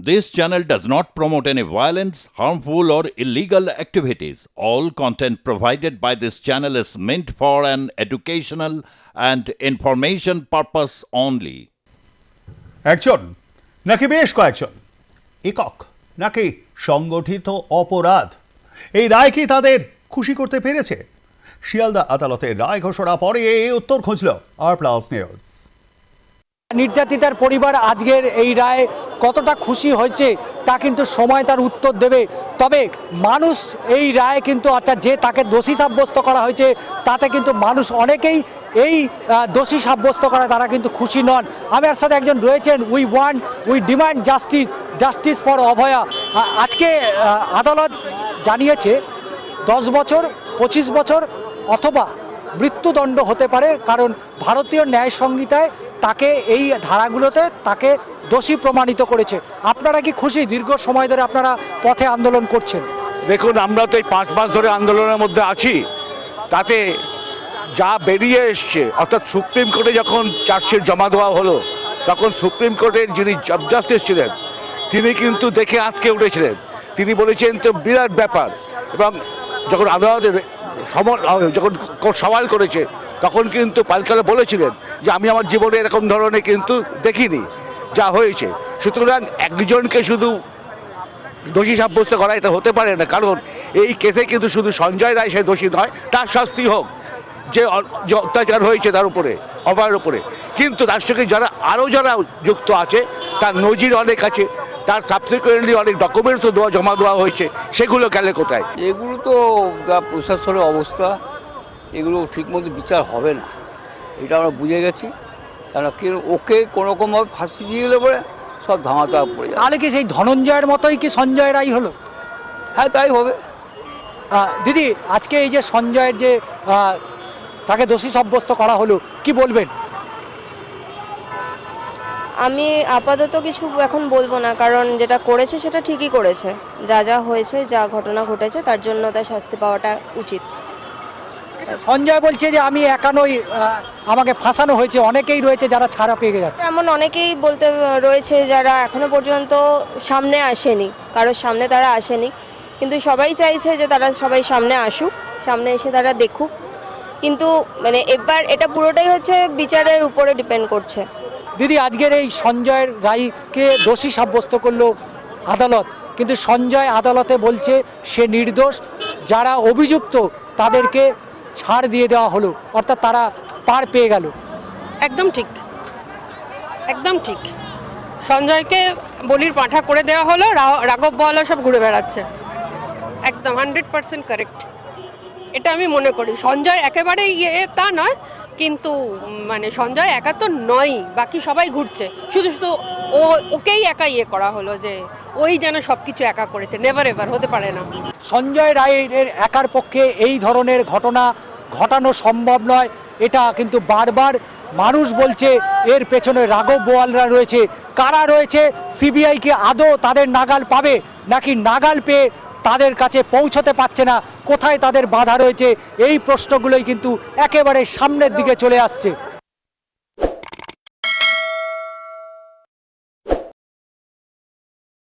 This channel does not promote any violence, harmful, or illegal activities. All content provided by this channel is meant for an educational and information purpose only. একজন নাকি বেশ কয়েকজন একক নাকি সংগঠিত অপরাধ এই রায় কি তাদের খুশি করতে পেরেছে শিয়ালদা আদালতের রায় ঘোষণা পরে এই উত্তর খুঁজল আর প্লাস নিউজ নির্যাতিতার পরিবার আজকের এই রায়ে কতটা খুশি হয়েছে তা কিন্তু সময় তার উত্তর দেবে। তবে মানুষ এই রায় কিন্তু অর্থাৎ যে তাকে দোষী সাব্যস্ত করা হয়েছে, তাতে কিন্তু মানুষ অনেকেই এই দোষী সাব্যস্ত করা তারা কিন্তু খুশি নন। আমি আমার সাথে একজন রয়েছেন, we want we demand justice justice for Abhaya. আজকে আদালত জানিয়েছে দশ বছর, পঁচিশ বছর অথবা মৃত্যুদণ্ড হতে পারে, কারণ ভারতীয় ন্যায় সংহিতায় তাকে এই ধারাগুলোতে তাকে দোষী প্রমাণিত করেছে। আপনারা কি খুশি? দীর্ঘ সময় ধরে আপনারা পথে আন্দোলন করছেন। দেখুন, আমরা তো এই পাঁচ মাস ধরে আন্দোলনের মধ্যে আছি। তাতে যা বেরিয়ে এসছে, অর্থাৎ সুপ্রিম কোর্টে যখন চার্জশিট জমা দেওয়া হলো, তখন সুপ্রিম কোর্টের যিনি জাস্টিস ছিলেন তিনি কিন্তু দেখে আটকে উঠেছিলেন। তিনি বলেছেন, তো বিরাট ব্যাপার। এবং যখন আদালতের যখন সওয়াল করেছে তখন কিন্তু পালকালে বলেছিলেন যে, আমি আমার জীবনে এরকম ধরনের কিন্তু দেখিনি, যা হয়েছে। সুতরাং একজনকে শুধু দোষী সাব্যস্ত করা এটা হতে পারে না, কারণ এই কেসে কিন্তু শুধু সঞ্জয় রায় সে দোষী নয়, তার শাস্তি হোক, যে অত্যাচার হয়েছে তার উপরে অভয়ের উপরে। কিন্তু তার সঙ্গে যারা, আরও যারা যুক্ত আছে, তার নজির অনেক আছে, তার সাবসিকুয়েন্টলি অনেক ডকুমেন্টসও দেওয়া, জমা দেওয়া হয়েছে, সেগুলো গেলে কোথায়? এগুলো তো প্রশাসনের অবস্থা। এগুলো ঠিকমতো বিচার হবে না। এটা আমরা বুঝে গেছি। কেন কি ওকে কোনোরকমভাবে ফাঁসি দিয়ে গেলে পরে সব ধামাতা পড়ে যাবে। তাহলে কি সেই ধনঞ্জয়ের মতোই কি সঞ্জয় রাই হলো? হ্যাঁ তাই হবে। দিদি আজকে এই যে সঞ্জয়ের যে তাকে দোষী সাব্যস্ত করা হলো কি বলবেন? আমি আপাতত কিছু এখন বলব না কারণ যেটা করেছে সেটা ঠিকই করেছে। যা যা হয়েছে যা ঘটনা ঘটেছে তার জন্য তার শাস্তি পাওয়াটা উচিত। সঞ্জয় বলছে যে আমি একা নই আমাকে ফাঁসানো হয়েছে অনেকেই রয়েছে যারা ছাড়া পেয়ে যাচ্ছে এমন অনেকেই বলতে রয়েছে যারা এখনও পর্যন্ত সামনে আসেনি কারোর সামনে তারা আসেনি কিন্তু সবাই চাইছে যে তারা সবাই সামনে আসুক সামনে এসে তারা দেখুক। কিন্তু মানে এবার এটা পুরোটাই হচ্ছে বিচারের উপরে ডিপেন্ড করছে। দিদি আজকের এই সঞ্জয়ের রায়কে দোষী সাব্যস্ত করল আদালত কিন্তু সঞ্জয় আদালতে বলছে সে নির্দোষ যারা অভিযুক্ত তাদেরকে ছাড় দিয়ে দেওয়া হলো অর্থাৎ তারা পার পেয়ে গেল। একদম ঠিক। একদম ঠিক। সঞ্জয়কে বলির পাঠা করে দেওয়া হলো রাঘব বহালা সব ঘুরে বেড়াচ্ছে। একদম হান্ড্রেড পার্সেন্ট কারেক্ট এটা আমি মনে করি। সঞ্জয় একেবারে ইয়ে তা নয় কিন্তু মানে সঞ্জয় একা তো নয় বাকি সবাই ঘুরছে। শুধু শুধু ও ওকেই একা ইয়ে করা হলো যে ওই যেন সব কিছু একা করেছে। নেভার এভার হতে পারে না। সঞ্জয় রায়ের একার পক্ষে এই ধরনের ঘটনা ঘটানো সম্ভব নয়। এটা কিন্তু বারবার মানুষ বলছে, এর পেছনে রাঘব বোয়ালরা রয়েছে। কারা রয়েছে? সিবিআইকে আদৌ তাদের নাগাল পাবে? নাকি নাগাল পেয়ে তাদের কাছে পৌঁছতে পারছে না? কোথায় তাদের বাধা রয়েছে? এই প্রশ্নগুলোই কিন্তু একেবারে সামনের দিকে চলে আসছে।